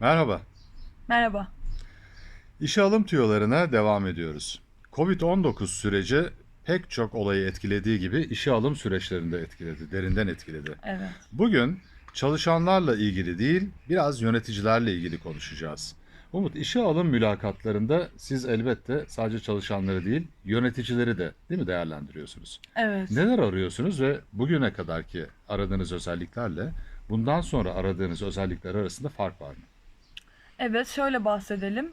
Merhaba. Merhaba. İşe alım tüyolarına devam ediyoruz. Covid-19 süreci pek çok olayı etkilediği gibi işe alım süreçlerini de etkiledi, derinden etkiledi. Evet. Bugün çalışanlarla ilgili değil, biraz yöneticilerle ilgili konuşacağız. Umut, işe alım mülakatlarında siz elbette sadece çalışanları değil, yöneticileri de değil mi değerlendiriyorsunuz? Evet. Neler arıyorsunuz ve bugüne kadarki aradığınız özelliklerle bundan sonra aradığınız özellikler arasında fark var mı? Evet, şöyle bahsedelim.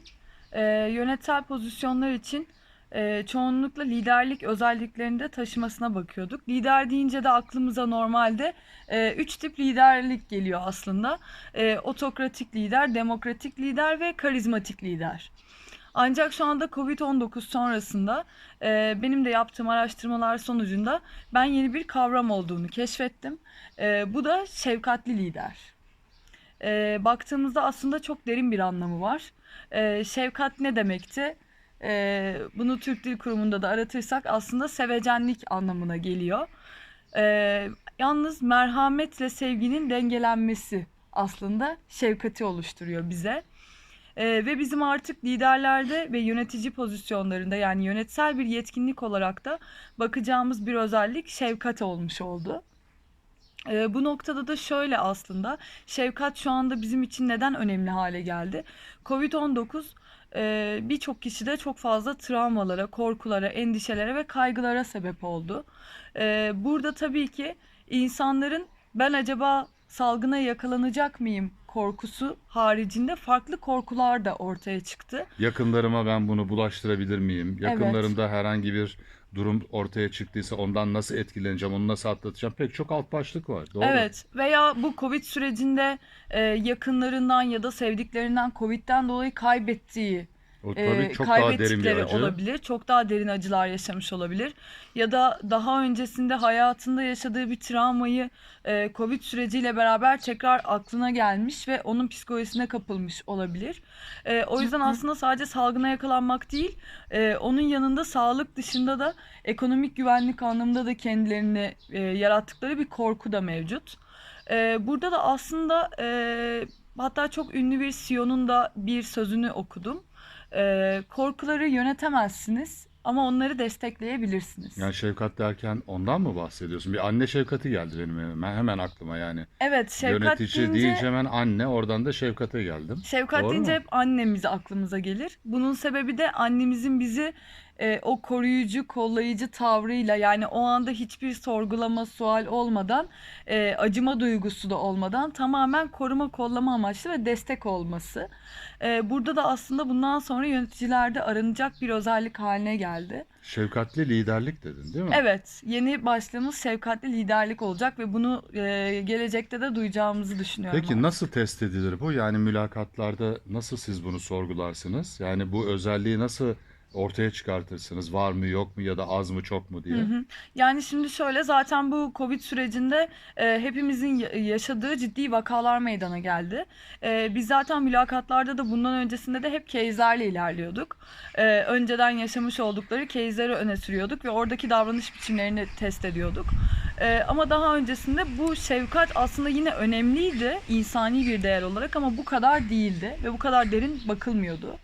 Ee, yönetsel pozisyonlar için e, çoğunlukla liderlik özelliklerinde taşımasına bakıyorduk. Lider deyince de aklımıza normalde e, üç tip liderlik geliyor aslında. E, otokratik lider, demokratik lider ve karizmatik lider. Ancak şu anda Covid-19 sonrasında e, benim de yaptığım araştırmalar sonucunda ben yeni bir kavram olduğunu keşfettim. E, bu da şefkatli lider. E, baktığımızda aslında çok derin bir anlamı var. E, şefkat ne demekti? E, bunu Türk Dil Kurumu'nda da aratırsak aslında sevecenlik anlamına geliyor. E, yalnız merhametle sevginin dengelenmesi aslında şefkati oluşturuyor bize. E, ve bizim artık liderlerde ve yönetici pozisyonlarında yani yönetsel bir yetkinlik olarak da bakacağımız bir özellik şefkat olmuş oldu. Ee, bu noktada da şöyle aslında şefkat şu anda bizim için neden önemli hale geldi? Covid-19 e, birçok kişide çok fazla travmalara, korkulara, endişelere ve kaygılara sebep oldu. Ee, burada tabii ki insanların ben acaba salgına yakalanacak mıyım korkusu haricinde farklı korkular da ortaya çıktı. Yakınlarıma ben bunu bulaştırabilir miyim? Yakınlarımda herhangi bir durum ortaya çıktıysa ondan nasıl etkileneceğim, onu nasıl atlatacağım? Pek çok alt başlık var. Doğru. Evet veya bu Covid sürecinde e, yakınlarından ya da sevdiklerinden Covid'den dolayı kaybettiği O e, tabii çok daha derin bir acı. olabilir. Çok daha derin acılar yaşamış olabilir. Ya da daha öncesinde hayatında yaşadığı bir travmayı e, Covid süreciyle beraber tekrar aklına gelmiş ve onun psikolojisine kapılmış olabilir. E, o yüzden aslında sadece salgına yakalanmak değil, e, onun yanında sağlık dışında da ekonomik güvenlik anlamında da kendilerini e, yarattıkları bir korku da mevcut. E, burada da aslında e, hatta çok ünlü bir CEO'nun da bir sözünü okudum. Ee, korkuları yönetemezsiniz ama onları destekleyebilirsiniz. Yani şefkat derken ondan mı bahsediyorsun? Bir anne şefkati geldi benim hemen, hemen aklıma yani. Evet, şefkat Yönetici deyince, deyince hemen anne, oradan da şefkate geldim. şefkat Doğru deyince mu? hep annemiz aklımıza gelir. Bunun sebebi de annemizin bizi e, o koruyucu, kollayıcı tavrıyla yani o anda hiçbir sorgulama, sual olmadan, e, acıma duygusu da olmadan tamamen koruma, kollama amaçlı ve destek olması. E, burada da aslında bundan sonra yöneticilerde aranacak bir özellik haline geldi. Şefkatli liderlik dedin değil mi? Evet, yeni başlığımız şefkatli liderlik olacak ve bunu e, gelecekte de duyacağımızı düşünüyorum. Peki nasıl test edilir bu? Yani mülakatlarda nasıl siz bunu sorgularsınız? Yani bu özelliği nasıl ortaya çıkartırsınız? Var mı, yok mu ya da az mı, çok mu diye? Hı hı. Yani şimdi şöyle zaten bu Covid sürecinde e, hepimizin ya- yaşadığı ciddi vakalar meydana geldi. E, biz zaten mülakatlarda da bundan öncesinde de hep case'lerle ilerliyorduk. E, önceden yaşamış oldukları case'leri öne sürüyorduk ve oradaki davranış biçimlerini test ediyorduk. E, ama daha öncesinde bu şefkat aslında yine önemliydi insani bir değer olarak ama bu kadar değildi ve bu kadar derin bakılmıyordu.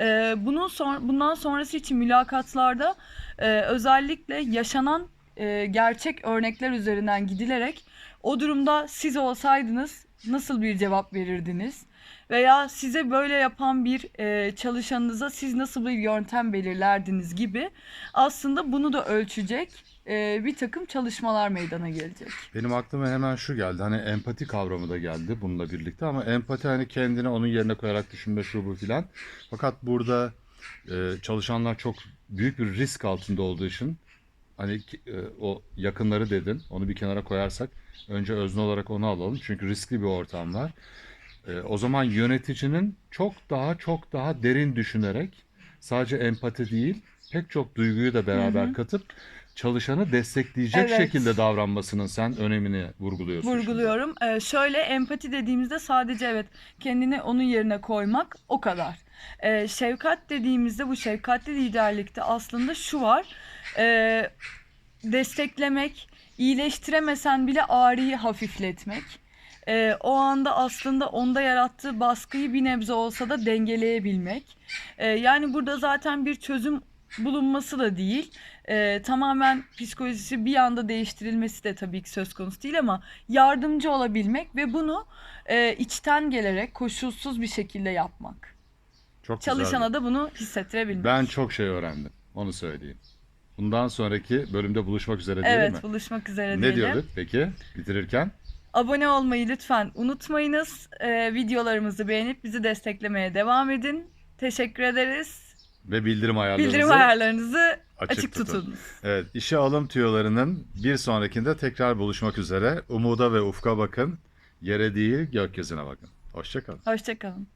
Ee, bunun son, bundan sonrası için mülakatlarda e, özellikle yaşanan e, gerçek örnekler üzerinden gidilerek o durumda siz olsaydınız nasıl bir cevap verirdiniz? Veya size böyle yapan bir e, çalışanınıza siz nasıl bir yöntem belirlerdiniz gibi aslında bunu da ölçecek e, bir takım çalışmalar meydana gelecek. Benim aklıma hemen şu geldi. Hani empati kavramı da geldi bununla birlikte ama empati hani kendini onun yerine koyarak düşünme şu bu filan. Fakat burada e, çalışanlar çok büyük bir risk altında olduğu için hani e, o yakınları dedin. Onu bir kenara koyarsak önce özne olarak onu alalım. Çünkü riskli bir ortam var. E, o zaman yöneticinin çok daha çok daha derin düşünerek sadece empati değil pek çok duyguyu da beraber katıp çalışanı destekleyecek Evet. şekilde davranmasının sen önemini vurguluyorsun. şimdi. Vurguluyorum. Ee, şöyle empati dediğimizde sadece evet kendini onun yerine koymak o kadar. Ee, şefkat dediğimizde bu şefkatli liderlikte aslında şu var. Ee, desteklemek, iyileştiremesen bile ağrıyı hafifletmek. e, o anda aslında onda yarattığı baskıyı bir nebze olsa da dengeleyebilmek. E, yani burada zaten bir çözüm bulunması da değil. E, tamamen psikolojisi bir anda değiştirilmesi de tabii ki söz konusu değil ama yardımcı olabilmek ve bunu e, içten gelerek koşulsuz bir şekilde yapmak. Çok. Çalışana da bunu hissettirebilmek. Ben çok şey öğrendim. Onu söyleyeyim. Bundan sonraki bölümde buluşmak üzere diyelim Evet, mi? buluşmak üzere Ne diyelim. diyorduk peki bitirirken? Abone olmayı lütfen unutmayınız. Ee, videolarımızı beğenip bizi desteklemeye devam edin. Teşekkür ederiz. Ve bildirim ayarlarınızı Bildirim ayarlarınızı açık tutun. Evet, işe alım tüyolarının bir sonrakinde tekrar buluşmak üzere. Umuda ve ufka bakın. Yere değil gökyüzüne bakın. Hoşçakalın. Hoşçakalın.